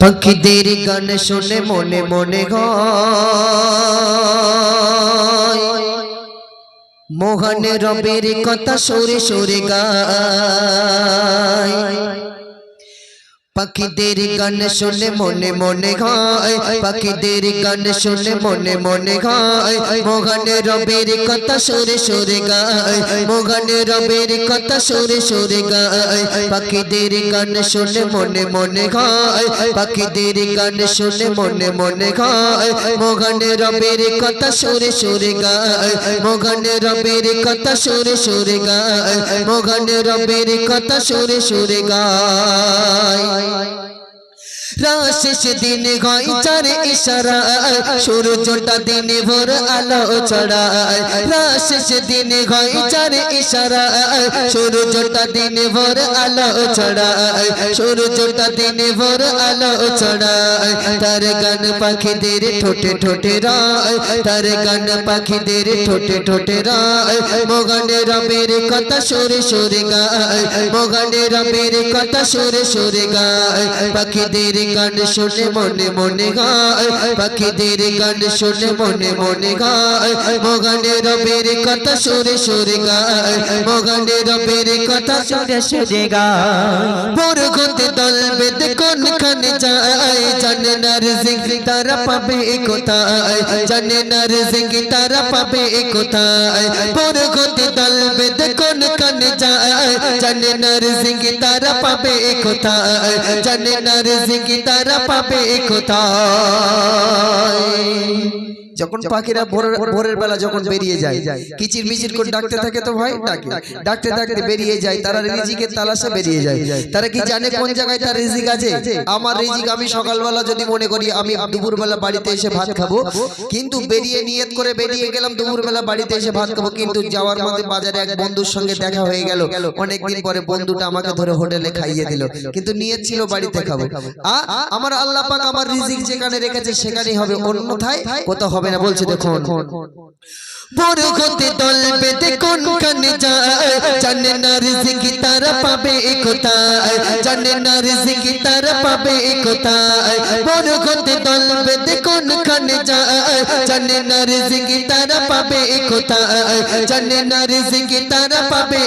পাখিদের গান শুনে মনে মনে মোহন রবের কথা সরে সরে গায় פקיদের গান শুনে মনে মনে গায় পকিদের গান শুনে মনে মনে গায় মঘনে রবির কথা সুরে সুরে গায় মঘনে রবির কথা সুরে সুরে গায় পকিদের গান শুনে মনে মনে গায় পকিদের গান শুনে মনে মনে গায় মঘনে রবির কথা সুরে সুরে গায় মঘনে রবির কথা সুরে সুরে গায় মঘনে রবির কথা সুরে সুরে গায় নয় শেষ দিন হয় চার ইশারা সূর্যটা দিন ভোর আলো ছড়ায় শেষ দিন হয় চার ইশারা সূর্যটা দিন ভোর আলো ছড়ায় সূর্যটা দিন ভোর আলো ছড়ায় তার গান পাখিদের ঠোঁটে ঠোঁটে রায় তার গান পাখিদের ঠোঁটে ঠোঁটে রায় মোগানে রবের কথা সরে সরে গায় মোগানে রবের কথা সরে সরে গায় পাখিদের गान सुने मोने मोने गाय पखी देर गान सुने मोने मोने गाय मोगने रबेर कथा सुरे सुरे गाय मोगने रबेर कथा सुरे सुरे गाय पुर गुत दल बेद कोन खन जाय जन नर सिंह तारा पबे कोताय जन नर सिंह तारा पबे कोताय पुर गुत दल बेद कोन जन नर सिंह की तरफ था जन नर सिंह की तरफ था যখন পাখিরা ভোরের বেলা যখন বেরিয়ে যায় কিচির মিচির করে ডাকতে থাকে তো ভাই ডাকে ডাকতে ডাকতে বেরিয়ে যায় তারা রিজিকের তালাশে বেরিয়ে যায় তারা কি জানে কোন জায়গায় তার রিজিক আছে আমার রিজিক আমি সকালবেলা যদি মনে করি আমি দুপুরবেলা বাড়িতে এসে ভাত খাবো কিন্তু বেরিয়ে নিয়ত করে বেরিয়ে গেলাম দুপুরবেলা বাড়িতে এসে ভাত খাবো কিন্তু যাওয়ার মধ্যে বাজারে এক বন্ধুর সঙ্গে দেখা হয়ে গেল অনেকদিন পরে বন্ধুটা আমাকে ধরে হোটেলে খাইয়ে দিল কিন্তু নিয়ত ছিল বাড়িতে খাবো আমার আল্লাহ পাক আমার রিজিক যেখানে রেখেছে সেখানেই হবে অন্যথায় কোথাও হবে হবে না বলছে দেখুন বড় হতে দল বেঁধে কোন কোন যায় জানে না রিজিকি তারা পাবে কোথায় জানে না রিজিকি তারা পাবে বড় দল কোন যায় জানে না রিজিকি তারা পাবে জানে না রিজিকি তারা পাবে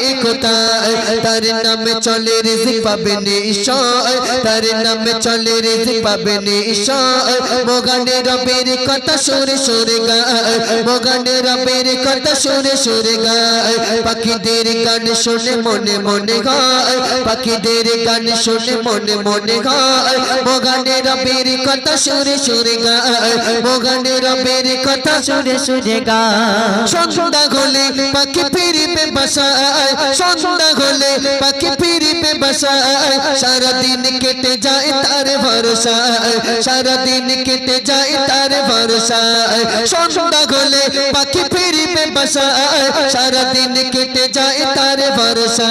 তার নামে চলে রিজিক পাবে নিশ্চয় তার নামে চলে রিজিক পাবে নিশ্চয় রবের কথা সুর গায় মগানের রবের কথা শুনে সুর গায় পাখিদের গান শুনে মনে মনে গায় পাখিদের গান শুনে মনে মনে গায় মগানের রবের কথা শুনে সুর গায় মগানের রবের কথা শুনে সুর গায় সন্ধ্যা হলে পাখি पे बसाए सोंदा होले पाखी पीरी पे बसाए सारा दिन केटे जाए तारे भरोसा सारा दिन केटे जाए तारे भरोसा सोंदा होले पाखी पीरी पे बसाए सारा दिन केटे जाए तारे भरोसा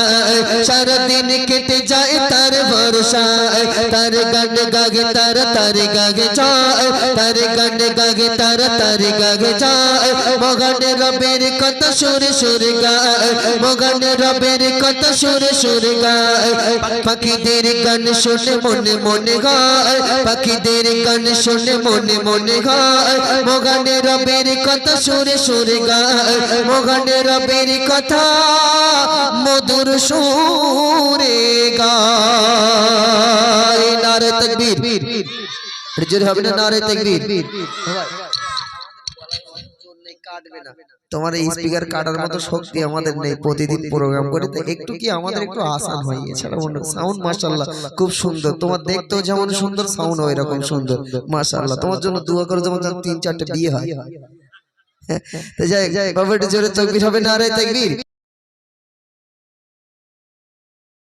सारा दिन केटे जाए तारे भरोसा तारे गंडे गागे तारा तारे गागे जाए तारे गंडे गागे तारा तारे गागे जाए मगंडे रबेरी कत सुरे सुरे गाए গায় মগন রবের কত সুর সুর গায় পাখিদের গান শুনে মনে মনে গায় পাখিদের গান শুনে মনে মনে গায় মগন রবের কত সুর সুর গায় মগন রবের কথা মধুর সুরে গায় নারে তকবীর জোরে হবে না নারে তকবীর তোমার এই স্পিকার কাটার মতো শক্তি আমাদের নেই প্রতিদিন প্রোগ্রাম করে তো একটু কি আমাদের একটু আসান হয় এছাড়া অন্য সাউন্ড মার্শাল্লাহ খুব সুন্দর তোমার দেখতেও যেমন সুন্দর সাউন্ড ওই রকম সুন্দর মার্শাল্লাহ তোমার জন্য দোয়া করে যেমন তিন চারটে বিয়ে হয় যাই যাই বাবা জোরে তকবির হবে না রে তকবির